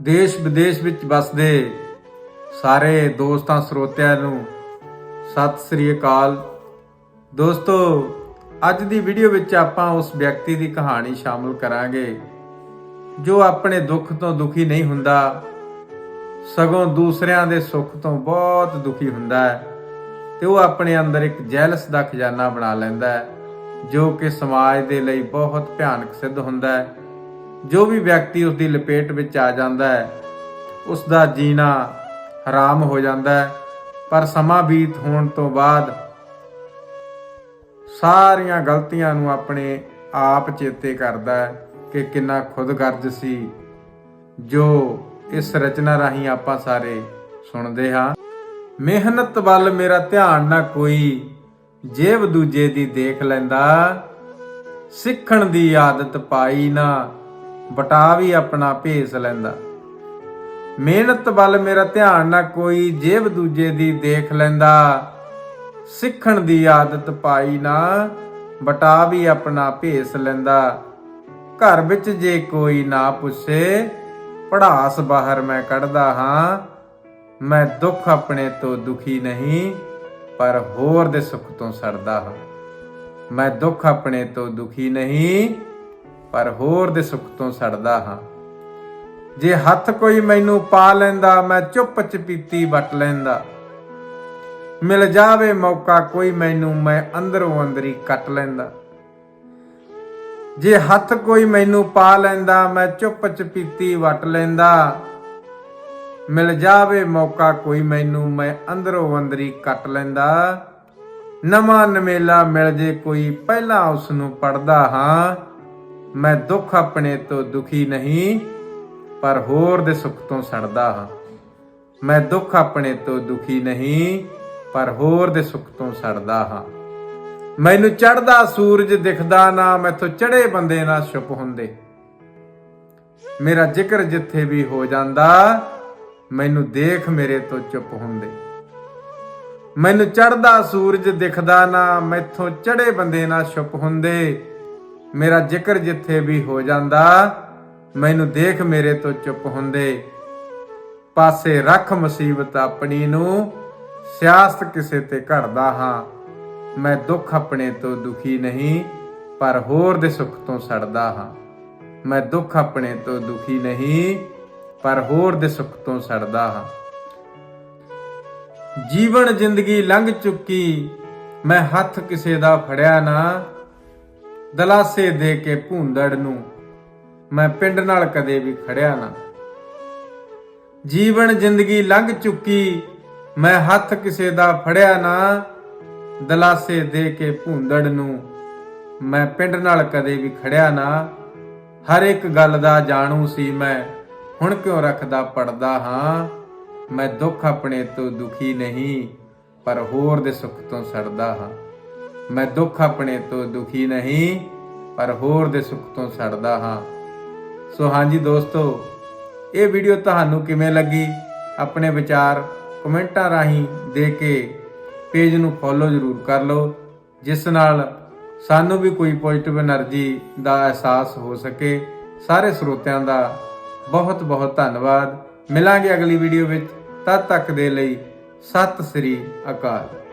ਦੇਸ਼ ਵਿਦੇਸ਼ ਵਿੱਚ ਵਸਦੇ ਸਾਰੇ ਦੋਸਤਾਂ ਸਰੋਤਿਆਂ ਨੂੰ ਸਤਿ ਸ੍ਰੀ ਅਕਾਲ। ਦੋਸਤੋ, ਅੱਜ ਦੀ ਵੀਡੀਓ ਵਿੱਚ ਆਪਾਂ ਉਸ ਵਿਅਕਤੀ ਦੀ ਕਹਾਣੀ ਸ਼ਾਮਲ ਕਰਾਂਗੇ, ਜੋ ਆਪਣੇ ਦੁੱਖ ਤੋਂ ਦੁਖੀ ਨਹੀਂ ਹੁੰਦਾ, ਸਗੋਂ ਦੂਸਰਿਆਂ ਦੇ ਸੁੱਖ ਤੋਂ ਬਹੁਤ ਦੁਖੀ ਹੁੰਦਾ ਹੈ ਤੇ ਉਹ ਆਪਣੇ ਅੰਦਰ ਇੱਕ ਜੈਲਸ ਦਾ ਖਜ਼ਾਨਾ ਬਣਾ ਲੈਂਦਾ ਹੈ, ਜੋ ਕਿ ਸਮਾਜ ਦੇ ਲਈ ਬਹੁਤ ਭਿਆਨਕ ਸਿੱਧ ਹੁੰਦਾ ਹੈ। ਜੋ ਵੀ ਵਿਅਕਤੀ ਉਸ ਦੀ ਲਪੇਟ ਵਿੱਚ ਆ ਜਾਂਦਾ ਹੈ ਉਸ ਦਾ ਜੀਣਾ ਹਰਾਮ ਹੋ ਜਾਂਦਾ ਹੈ। ਪਰ ਸਮਾਂ ਬੀਤ ਹੋਣ ਤੋਂ ਬਾਅਦ ਸਾਰੀਆਂ ਗਲਤੀਆਂ ਨੂੰ ਆਪਣੇ ਆਪ ਚੇਤੇ ਕਰਦਾ ਹੈ ਕਿ ਕਿੰਨਾ ਖੁਦਗਰਜ਼ ਸੀ, ਜੋ ਇਸ ਰਚਨਾ ਰਾਹੀਂ ਆਪਾਂ ਸਾਰੇ ਸੁਣਦੇ ਹਾਂ। ਮਿਹਨਤ ਵੱਲ ਮੇਰਾ ਧਿਆਨ ਨਾ ਕੋਈ, ਜੇਬ ਦੂਜੇ ਦੀ ਦੇਖ ਲੈਂਦਾ, ਸਿੱਖਣ ਦੀ ਆਦਤ ਪਾਈ ਨਾ ਬਟਾ ਵੀ ਆਪਣਾ ਭੇਸ ਲੈਂਦਾ। ਮਿਹਨਤ ਵੱਲ ਮੇਰਾ ਧਿਆਨ ਨਾ ਕੋਈ, ਜੇਬ ਦੂਜੇ ਦੀ ਦੇਖ ਲੈਂਦਾ। ਸਿੱਖਣ ਦੀ ਆਦਤ ਪਾਈ ਨਾ ਬਟਾ ਵੀ ਆਪਣਾ ਭੇਸ ਲੈਂਦਾ। ਘਰ ਵਿੱਚ ਜੇ ਕੋਈ ਨਾ ਪੁੱਛੇ, ਪੜਾਸ ਬਾਹਰ ਮੈਂ ਕੱਢਦਾ ਹਾਂ। ਮੈਂ ਦੁੱਖ ਆਪਣੇ ਤੋਂ ਦੁਖੀ ਨਹੀਂ, ਪਰ ਹੋਰ ਦੇ ਸੁੱਖ ਤੋਂ ਸੜਦਾ ਹਾਂ। ਮੈਂ ਦੁੱਖ ਆਪਣੇ ਤੋਂ ਦੁਖੀ ਨਹੀਂ ਪਰ ਹੋਰ ਦੇ ਸੁੱਖ ਤੋਂ ਸੜਦਾ ਹਾਂ। ਜੇ ਹੱਥ ਕੋਈ ਮੈਨੂੰ ਪਾ ਲੈਂਦਾ, ਮੈਂ ਚੁੱਪ ਚਪੀਤੀ ਵਟ ਲੈਂਦਾ। ਮਿਲ ਜਾਵੇ ਮੌਕਾ ਕੋਈ ਮੈਨੂੰ, ਮੈਂ ਅੰਦਰੋਂ ਅੰਦਰੀ ਕੱਟ ਲੈਂਦਾ। ਜੇ ਹੱਥ ਕੋਈ ਮੈਨੂੰ ਪਾ ਲੈਂਦਾ, ਮੈਂ ਚੁੱਪ ਚਪੀਤੀ ਵਟ ਲੈਂਦਾ। ਮਿਲ ਜਾਵੇ ਮੌਕਾ ਕੋਈ ਮੈਨੂੰ, ਮੈਂ ਅੰਦਰੋਂ ਅੰਦਰੀ ਕੱਟ ਲੈਂਦਾ। ਨਵਾਂ ਨਵੇਲਾ ਮਿਲ ਜੇ ਕੋਈ, ਪਹਿਲਾਂ ਉਸ ਨੂੰ ਪੜਦਾ ਹਾਂ। ਮੈਂ ਦੁੱਖ ਆਪਣੇ ਤੋਂ ਦੁਖੀ ਨਹੀਂ, ਪਰ ਹੋਰ ਦੇ ਸੁੱਖ ਤੋਂ ਸੜਦਾ ਹਾਂ। ਮੈਂ ਦੁੱਖ ਆਪਣੇ ਤੋਂ ਦੁਖੀ ਨਹੀਂ, ਪਰ ਹੋਰ ਦੇ ਸੁੱਖ ਤੋਂ ਸੜਦਾ ਹਾਂ। ਮੈਨੂੰ ਚੜਦਾ ਸੂਰਜ ਦਿਖਦਾ ਨਾ, ਮੈਥੋਂ ਚੜੇ ਬੰਦੇ ਨਾ ਛੁਪ ਹੁੰਦੇ। ਮੇਰਾ ਜ਼ਿਕਰ ਜਿੱਥੇ ਵੀ ਹੋ ਜਾਂਦਾ, ਮੈਨੂੰ ਦੇਖ ਮੇਰੇ ਤੋਂ ਚੁੱਪ ਹੁੰਦੇ। ਮੈਨੂੰ ਚੜਦਾ ਸੂਰਜ ਦਿਖਦਾ ਨਾ, ਮੈਥੋਂ ਚੜੇ ਬੰਦੇ ਨਾ ਛੁਪ ਹੁੰਦੇ। ਮੇਰਾ ਜ਼ਿਕਰ ਜਿੱਥੇ ਵੀ ਹੋ ਜਾਂਦਾ, ਮੈਨੂੰ ਦੇਖ ਮੇਰੇ ਤੋਂ ਚੁੱਪ ਹੁੰਦੇ। ਪਾਸੇ ਰੱਖ ਮੁਸੀਬਤ ਆਪਣੀ ਨੂੰ, ਸਿਆਸਤ ਕਿਸੇ ਤੇ ਘੜਦਾ ਹਾਂ। ਮੈਂ ਦੁੱਖ ਆਪਣੇ ਤੋਂ ਦੁਖੀ ਨਹੀਂ, ਪਰ ਹੋਰ ਦੇ ਸੁੱਖ ਤੋਂ ਸੜਦਾ ਹਾਂ। ਮੈਂ ਦੁੱਖ ਆਪਣੇ ਤੋਂ ਦੁਖੀ ਨਹੀਂ, ਪਰ ਹੋਰ ਦੇ ਸੁੱਖ ਤੋਂ ਸੜਦਾ ਹਾਂ। ਜੀਵਨ ਜ਼ਿੰਦਗੀ ਲੰਘ ਚੁੱਕੀ, ਮੈਂ ਹੱਥ ਕਿਸੇ ਦਾ ਫੜਿਆ ਨਾ ਦਲਾਸੇ ਦੇ ਕੇ ਭੁੰਦੜ ਨੂੰ ਮੈਂ ਪਿੰਡ ਨਾਲ ਕਦੇ ਵੀ ਖੜਿਆ ਨਾ। ਜੀਵਨ ਜ਼ਿੰਦਗੀ ਲੰਘ ਚੁੱਕੀ, ਮੈਂ ਹੱਥ ਕਿਸੇ ਦਾ ਫੜਿਆ ਨਾ। ਦਲਾਸੇ ਦੇ ਕੇ ਭੂੰਦੜ ਨੂੰ ਮੈਂ ਪਿੰਡ ਨਾਲ ਕਦੇ ਵੀ ਖੜਿਆ ਨਾ। ਹਰ ਇੱਕ ਗੱਲ ਦਾ ਜਾਣੂ ਸੀ ਮੈਂ, ਹੁਣ ਕਿਉਂ ਰੱਖਦਾ ਪੜਦਾ ਹਾਂ। ਮੈਂ ਦੁੱਖ ਆਪਣੇ ਤੋਂ ਦੁਖੀ ਨਹੀਂ, ਪਰ ਹੋਰ ਦੇ ਸੁੱਖ ਤੋਂ ਸੜਦਾ ਹਾਂ। ਮੈਂ ਦੁੱਖ ਆਪਣੇ ਤੋਂ ਦੁਖੀ ਨਹੀਂ, ਪਰ ਹੋਰ ਦੇ ਸੁੱਖ ਤੋਂ ਸੜਦਾ ਹਾਂ। ਸੋ ਹਾਂਜੀ ਦੋਸਤੋ, ਇਹ ਵੀਡੀਓ ਤੁਹਾਨੂੰ ਕਿਵੇਂ ਲੱਗੀ? ਆਪਣੇ ਵਿਚਾਰ ਕਮੈਂਟਾਂ ਰਾਹੀਂ ਦੇ ਕੇ ਪੇਜ ਨੂੰ ਫੋਲੋ ਜ਼ਰੂਰ ਕਰ ਲਓ, ਜਿਸ ਨਾਲ ਸਾਨੂੰ ਵੀ ਕੋਈ ਪੋਜ਼ਿਟਿਵ એનર્ਜੀ ਦਾ ਅਹਿਸਾਸ ਹੋ ਸਕੇ। ਸਾਰੇ ਸਰੋਤਿਆਂ ਦਾ ਬਹੁਤ ਬਹੁਤ ਧੰਨਵਾਦ। ਮਿਲਾਂਗੇ ਅਗਲੀ ਵੀਡੀਓ ਵਿੱਚ। ਤਦ ਤੱਕ ਦੇ ਲਈ ਸਤਿ ਸ੍ਰੀ ਅਕਾਲ।